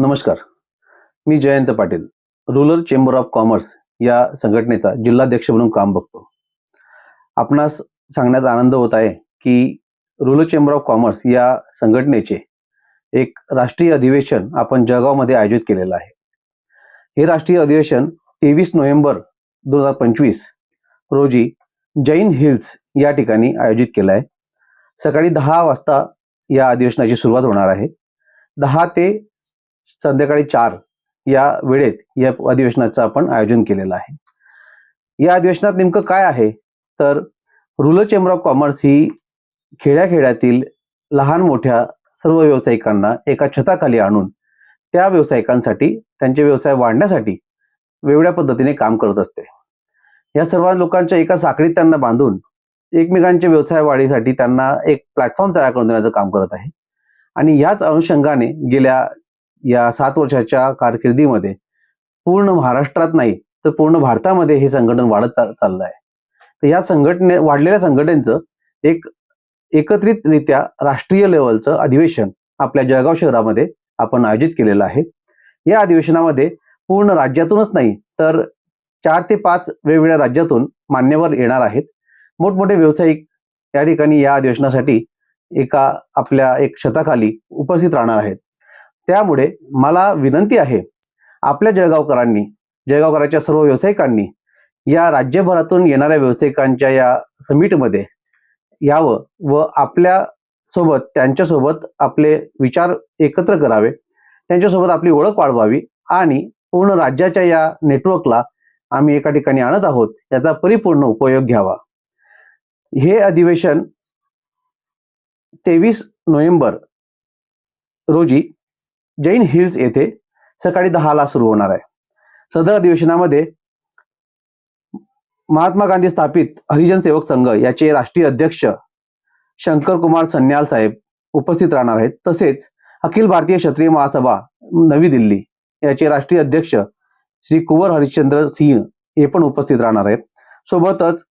नमस्कार. मी Jayant Patil rural chamber of commerce या संघटनेचा जिल्हाध्यक्ष म्हणून काम बघतो. आपणास सांगण्याचा आनंद होत आहे की रुरल चेंबर ऑफ कॉमर्स या संघटनेचे एक राष्ट्रीय अधिवेशन आपण जळगावमध्ये आयोजित केलेलं आहे. हे राष्ट्रीय अधिवेशन तेवीस नोव्हेंबर दोन हजार पंचवीस रोजी जैन हिल्स या ठिकाणी आयोजित केलं आहे. सकाळी दहा वाजता या अधिवेशनाची सुरुवात होणार आहे. दहा ते संध्याकाळी चार या वेळेत या अधिवेशनाचं आपण आयोजन केलेलं आहे. या अधिवेशनात नेमकं काय आहे? तर रुरल चेंबर ऑफ कॉमर्स ही खेड्याखेड्यातील लहान मोठ्या सर्व व्यावसायिकांना एका छताखाली आणून त्या व्यावसायिकांसाठी त्यांचे व्यवसाय वाढण्यासाठी वेगळ्या पद्धतीने काम करत असते. या सर्व लोकांच्या एका साखळीत त्यांना बांधून एकमेकांच्या व्यवसाय वाढीसाठी त्यांना एक प्लॅटफॉर्म तयार करून देण्याचं काम करत आहे. आणि याच अनुषंगाने गेल्या या सात वर्षाच्या कारकिर्दीमध्ये पूर्ण महाराष्ट्रात नाही तर पूर्ण भारतामध्ये हे संघटन वाढत चाललं आहे तर या संघटने वाढलेल्या संघटनेचं एक एकत्रितरित्या राष्ट्रीय लेवलचं अधिवेशन आपल्या जळगाव शहरामध्ये आपण आयोजित केलेलं आहे. या अधिवेशनामध्ये पूर्ण राज्यातूनच नाही तर चार ते पाच वेगवेगळ्या राज्यातून मान्यवर येणार आहेत. मोठमोठे व्यावसायिक या ठिकाणी या अधिवेशनासाठी एका आपल्या एक शताखाली उपस्थित राहणार आहेत. त्यामुळे मला विनंती आहे आपल्या जळगावकरांनी जळगावकरांच्या सर्व व्यावसायिकांनी या राज्यभरातून येणाऱ्या व्यावसायिकांच्या या समिटमध्ये यावं व आपल्यासोबत त्यांच्यासोबत आपले विचार एकत्र करावे त्यांच्यासोबत आपली ओळख वाढवावी आणि पूर्ण राज्याच्या या नेटवर्कला आम्ही एका ठिकाणी आणत आहोत याचा परिपूर्ण उपयोग घ्यावा. हे अधिवेशन तेवीस नोव्हेंबर रोजी जैन हिल्स येथे सकाळी दहाला सुरू होणार आहे. सदर अधिवेशनामध्ये महात्मा गांधी स्थापित हरिजन सेवक संघ याचे राष्ट्रीय अध्यक्ष शंकर कुमार सन्याल साहेब उपस्थित राहणार आहेत. तसेच अखिल भारतीय क्षत्रिय महासभा नवी दिल्ली याचे राष्ट्रीय अध्यक्ष श्री कुंवर हरिश्चंद्र सिंह हे पण उपस्थित राहणार आहेत. सोबतच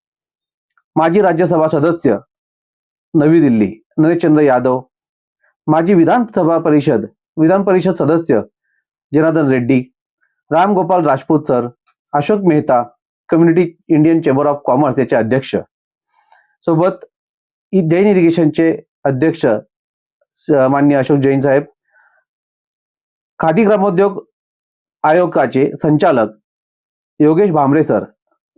माजी राज्यसभा सदस्य नवी दिल्ली नरेशचंद्र यादव माजी विधानसभा परिषद विधान परिषद सदस्य Janardhan Reddy Ram Gopal Rajput sir Ashok Mehta community Indian chamber of commerce याचे अध्यक्ष. सोबत जैन इरिगेशनचे अध्यक्ष मान्य अशोक जैन साहेब. खादी ग्रामोद्योग आयोगाचे संचालक योगेश भांबरे सर.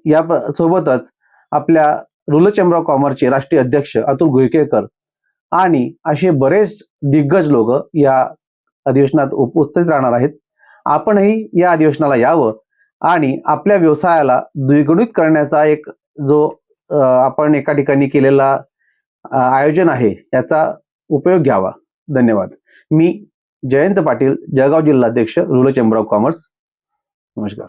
या सोबतच आपल्या रुरल चेंबर ऑफ कॉमर्सचे राष्ट्रीय अध्यक्ष अतुल गुईकेकर आणि असे बरेच दिग्गज लोक या अधिवेशनात उपस्थित राहणार आहेत. आपणही या अधिवेशनाला यावं आणि आपल्या व्यवसायाला द्विगुणित करण्याचा एक जो आपण एका ठिकाणी केलेला आयोजन आहे याचा उपयोग घ्यावा. धन्यवाद. मी जयंत पाटील जळगाव जिल्हाध्यक्ष रुरल चेंबर ऑफ कॉमर्स. नमस्कार.